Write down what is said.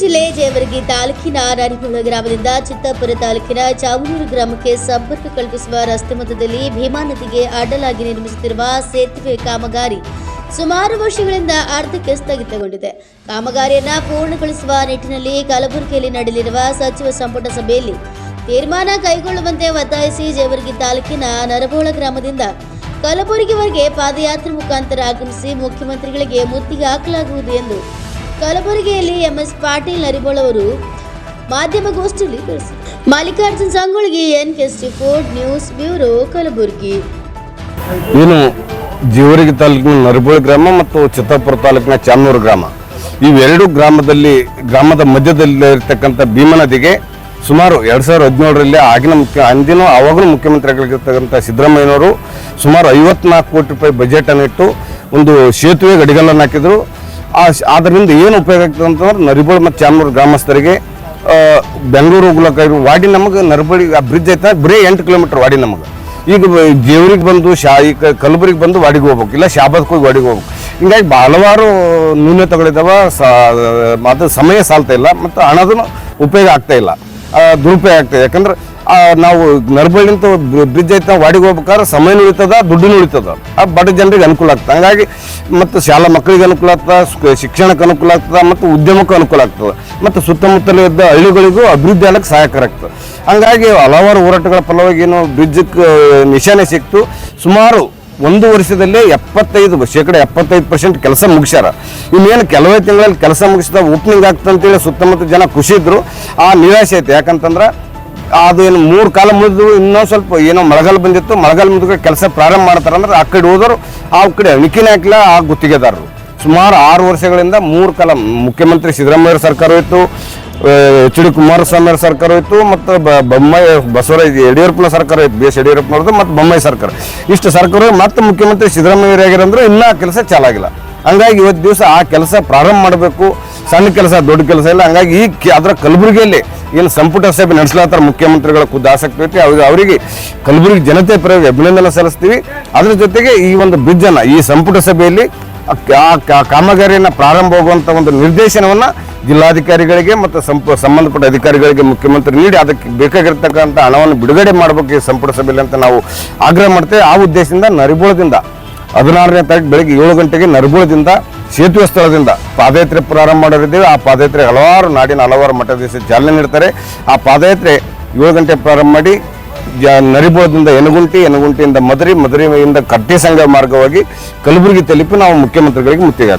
ಜಿಲ್ಲೆ ಜೇವರ್ಗಿ ತಾಲೂಕಿನ ನರಿಮುಳ ಗ್ರಾಮದಿಂದ ಚಿತ್ತಾಪುರ ತಾಲೂಕಿನ ಚಾವನೂರು ಗ್ರಾಮಕ್ಕೆ ಸಂಪರ್ಕ ಕಲ್ಪಿಸುವ ರಸ್ತೆ ಮಧ್ಯದಲ್ಲಿ ಭೀಮಾ ನದಿಗೆ ಅಡ್ಡಲಾಗಿ ನಿರ್ಮಿಸುತ್ತಿರುವ ಸೇತುವೆ ಕಾಮಗಾರಿ ಸುಮಾರು ವರ್ಷಗಳಿಂದ ಅರ್ಧಕ್ಕೆ ಸ್ಥಗಿತಗೊಂಡಿದೆ. ಕಾಮಗಾರಿಯನ್ನ ಪೂರ್ಣಗೊಳಿಸುವ ನಿಟ್ಟಿನಲ್ಲಿ ಕಲಬುರಗಿಯಲ್ಲಿ ನಡೆಯಲಿರುವ ಸಚಿವ ಸಂಪುಟ ಸಭೆಯಲ್ಲಿ ತೀರ್ಮಾನ ಕೈಗೊಳ್ಳುವಂತೆ ಒತ್ತಾಯಿಸಿ ಜೇವರ್ಗಿ ತಾಲೂಕಿನ ನರಬೋಳ ಗ್ರಾಮದಿಂದ ಕಲಬುರಗಿವರೆಗೆ ಪಾದಯಾತ್ರೆ ಮುಖಾಂತರ ಆಗಮಿಸಿ ಮುಖ್ಯಮಂತ್ರಿಗಳಿಗೆ ಮುತ್ತಿಗೆ ಹಾಕಲಾಗುವುದು ಎಂದು ಕಲಬುರಗಿಯಲ್ಲಿ ಎಂಎಸ್ ಪಾಟೀಲ್ ನರಿಬೋಳ್ ಅವರು ಮಾಧ್ಯಮಗೋಷ್ಠಿಯಲ್ಲಿ ತಿಳಿಸಿದರು ಮಲ್ಲಿಕಾರ್ಜುನ್ ಸಂಗೊಳ್ಗಿ ಎನ್ ಕೆಸ್ಟಿ ಫೋರ್ಡ್ ನ್ಯೂಸ್ ಬ್ಯೂರೋ, ಕಲಬುರಗಿ. ಏನು, ಜೀವರಿಗೆ ತಾಲೂಕಿನ ನರಬೋಳಿ ಗ್ರಾಮ ಮತ್ತು ಚಿತ್ತಾಪುರ ತಾಲೂಕಿನ ಚಾಮನೂರು ಗ್ರಾಮ. ಇವೆರಡು ಗ್ರಾಮದಲ್ಲಿ, ಗ್ರಾಮದ ಮಧ್ಯದಲ್ಲಿ ಇರತಕ್ಕಂಥ ಭೀಮನದಿಗೆ ಸುಮಾರು ಎರಡು ಸಾವಿರದ ಹದಿನೇಳರಲ್ಲಿ ಆಗಿನ ಮುಖ್ಯ, ಅಂದಿನ ಆವಾಗಲೂ ಮುಖ್ಯಮಂತ್ರಿಗಳಿರ್ತಕ್ಕಂಥ ಸಿದ್ದರಾಮಯ್ಯನವರು ಸುಮಾರು ಐವತ್ನಾಲ್ಕು ಕೋಟಿ ರೂಪಾಯಿ ಬಜೆಟನ್ನು ಇಟ್ಟು ಒಂದು ಸೇತುವೆ ಗಡಿಗಲ್ಲನ್ನು ಹಾಕಿದ್ರು. ಅದರಿಂದ ಏನು ಉಪಯೋಗ ಆಗ್ತದೆ ಅಂತಂದ್ರೆ ನರಿಬಳ್ಳಿ ಮತ್ತು ಚಾಮನೂರು ಗ್ರಾಮಸ್ಥರಿಗೆ ಬೆಂಗಳೂರು ಹೋಗ್ಲಕ್ಕ ವಾಡಿ ನಮಗೆ ನರಬಳಿ, ಆ ಬ್ರಿಡ್ಜ್ ಐತೆ ಬರೀ ಎಂಟು ಕಿಲೋಮೀಟ್ರ್ ವಾಡಿ ನಮಗೆ. ಈಗ ದೇವ್ರಿಗೆ ಬಂದು ಶಾ ಈ ಕಲಬುರಿಗೆ ಬಂದು ವಾಡಿಗೆ ಹೋಗ್ಬೇಕು, ಇಲ್ಲ ಶಾಬಾದ್ಗೆ ವಾಡಿಗೆ ಹೋಗ್ಬೇಕು. ಹಿಂಗಾಗಿ ಹಲವಾರು ನ್ಯೂನತೆಗಳಿದ್ದಾವೆ ಅದು ಸಮಯ ಸಾಲ್ತಾ ಇಲ್ಲ, ಮತ್ತು ಹಣದೂ ಉಪಯೋಗ ಆಗ್ತಾ ಇಲ್ಲ ದುರುಪಯೋಗ ಆಗ್ತದೆ ಯಾಕಂದ್ರೆ ನಾವು ನರಬಳ್ಳಿಂತ ಬ್ರಿಡ್ಜ್ ಐತೆ ವಾಡಿಗೆ ಹೋಗ್ಬೇಕಾದ್ರೆ ಸಮಯ ಉಳಿತದ ದುಡ್ಡು ಉಳಿತದ ಆ, ಬಡ ಜನರಿಗೆ ಅನುಕೂಲ ಆಗ್ತದೆ. ಹಂಗಾಗಿ ಮತ್ತು ಶಾಲಾ ಮಕ್ಕಳಿಗೆ ಅನುಕೂಲ ಆಗ್ತದೆ ಶಿಕ್ಷಣಕ್ಕೆ ಅನುಕೂಲ ಆಗ್ತದೆ, ಮತ್ತು ಉದ್ಯಮಕ್ಕೂ ಅನುಕೂಲ ಆಗ್ತದೆ. ಮತ್ತು ಸುತ್ತಮುತ್ತಲ ಇದ್ದ ಹಳ್ಳಿಗಳಿಗೂ ಅಭಿವೃದ್ಧಿ ಆಗಕ್ಕೆ ಸಹಾಯಕರ ಆಗ್ತದೆ. ಹಂಗಾಗಿ ಹಲವಾರು ಹೋರಾಟಗಳ ಫಲವಾಗಿ ಏನು ಬ್ರಿಡ್ಜಕ್ಕೆ ನಿಶಾನೆ ಸಿಕ್ತು. ಸುಮಾರು ಒಂದು ವರ್ಷದಲ್ಲೇ ಎಪ್ಪತ್ತೈದು ಶೇಕಡ ಎಪ್ಪತ್ತೈದು ಪರ್ಸೆಂಟ್ ಕೆಲಸ ಮುಗಿಸ್ಯಾರ. ಇನ್ನೇನು ಕೆಲವೇ ತಿಂಗಳಲ್ಲಿ ಕೆಲಸ ಮುಗಿಸಿದ ಓಪನಿಂಗ್ ಆಗ್ತದೆ ಅಂತೇಳಿ ಸುತ್ತಮುತ್ತ ಜನ ಖುಷಿ ಇದ್ರು. ಆ ನಿರಾಶೆ ಐತೆ. ಯಾಕಂತಂದ್ರೆ ಅದು ಏನು ಮೂರು ಕಾಲ ಮುಗಿದು ಇನ್ನೊಂದು ಸ್ವಲ್ಪ ಏನೋ ಮಳೆಗಾಲ ಬಂದಿತ್ತು, ಮಳೆಗಾಲ ಮುಂದೆ ಕೆಲಸ ಪ್ರಾರಂಭ ಮಾಡ್ತಾರೆ ಅಂದ್ರೆ ಆ ಕಡೆ ಹೋದರು ಆ ಕಡೆ ಅಣಿಕಿನ ಹಾಕಿಲ್ಲ ಆ ಗುತ್ತಿಗೆದಾರರು. ಸುಮಾರು ಆರು ವರ್ಷಗಳಿಂದ ಮೂರು ಕಾಲ ಮುಖ್ಯಮಂತ್ರಿ ಸಿದ್ದರಾಮಯ್ಯ ಸರ್ಕಾರ ಇತ್ತು ಎಚ್ ಡಿ ಕುಮಾರಸ್ವಾಮಿ ಅವರ ಸರ್ಕಾರ ಇತ್ತು ಮತ್ತು ಬೊಮ್ಮಾಯಿ, ಬಸವರಾಜ್ ಯಡಿಯೂರಪ್ಪನ ಸರ್ಕಾರ ಇತ್ತು ಬಿ ಎಸ್ ಯಡಿಯೂರಪ್ಪನವ್ರದ್ದು ಮತ್ತು ಬೊಮ್ಮಾಯಿ ಸರ್ಕಾರ. ಇಷ್ಟು ಸರ್ಕಾರ ಮತ್ತು ಮುಖ್ಯಮಂತ್ರಿ ಸಿದ್ದರಾಮಯ್ಯ ಆಗಿರಂದ್ರೆ ಇನ್ನೂ ಆ ಕೆಲಸ ಚಾಲಾಗಿಲ್ಲ. ಹಂಗಾಗಿ ಇವತ್ತು ದಿವಸ ಆ ಕೆಲಸ ಪ್ರಾರಂಭ ಮಾಡಬೇಕು. ಸಣ್ಣ ಕೆಲಸ, ದೊಡ್ಡ ಕೆಲಸ ಇಲ್ಲ. ಹಂಗಾಗಿ ಈ ಅದರ ಕಲಬುರಗಿಯಲ್ಲಿ ಏನು ಸಂಪುಟ ಸಭೆ ನಡೆಸ್ಲಾತ್ತಾರ ಮುಖ್ಯಮಂತ್ರಿಗಳ ಖುದ್ದು ಆಸಕ್ತಿ ಐತಿ ಅವ್ರಿಗೆ ಅವರಿಗೆ ಕಲಬುರಗಿ ಜನತೆ ಪರವಾಗಿ ಅಭಿನಂದನೆ ಸಲ್ಲಿಸ್ತೀವಿ. ಅದರ ಜೊತೆಗೆ ಈ ಒಂದು ಬ್ರಿಡ್ಜನ್ನು, ಈ ಸಂಪುಟ ಸಭೆಯಲ್ಲಿ ಆ ಕಾಮಗಾರಿಯನ್ನು ಪ್ರಾರಂಭ ಹೋಗುವಂಥ ಒಂದು ನಿರ್ದೇಶನವನ್ನು ಜಿಲ್ಲಾಧಿಕಾರಿಗಳಿಗೆ ಮತ್ತು ಸಂಪ ಸಂಬಂಧಪಟ್ಟ ಅಧಿಕಾರಿಗಳಿಗೆ ಮುಖ್ಯಮಂತ್ರಿ ನೀಡಿ, ಅದಕ್ಕೆ ಬೇಕಾಗಿರ್ತಕ್ಕಂಥ ಹಣವನ್ನು ಬಿಡುಗಡೆ ಮಾಡಬೇಕು ಈ ಸಂಪುಟ ಸಭೆಯಲ್ಲಿ ಅಂತ ನಾವು ಆಗ್ರಹ ಮಾಡ್ತೇವೆ. ಆ ಉದ್ದೇಶದಿಂದ ನರಿಬೋಳದಿಂದ ಹದಿನಾರನೇ ತಾರೀಕು ಬೆಳಗ್ಗೆ ಏಳು ಗಂಟೆಗೆ ನರಗುಳದಿಂದ ಸೇತುವೆ ಸ್ಥಳದಿಂದ ಪಾದಯಾತ್ರೆ ಪ್ರಾರಂಭ ಮಾಡೋರಿದ್ದೇವೆ ಆ ಪಾದಯಾತ್ರೆ ಹಲವಾರು ನಾಡಿನ ಹಲವಾರು ಮಠದ ಚಾಲನೆ ನೀಡ್ತಾರೆ. ಆ ಪಾದಯಾತ್ರೆ ಏಳು ಗಂಟೆ ಪ್ರಾರಂಭ ಮಾಡಿ, ಜ ನರಿಬೋಳದಿಂದ ಎನಗುಂಟಿ ಎನಗುಂಟಿಯಿಂದ ಮದರಿ, ಮದರಿಯಿಂದ ಕಟ್ಟಿ ಸಂಘ ಮಾರ್ಗವಾಗಿ ಕಲಬುರಗಿ ತಲುಪಿ ನಾವು ಮುಖ್ಯಮಂತ್ರಿಗಳಿಗೆ ಮುತ್ತಿಗೆ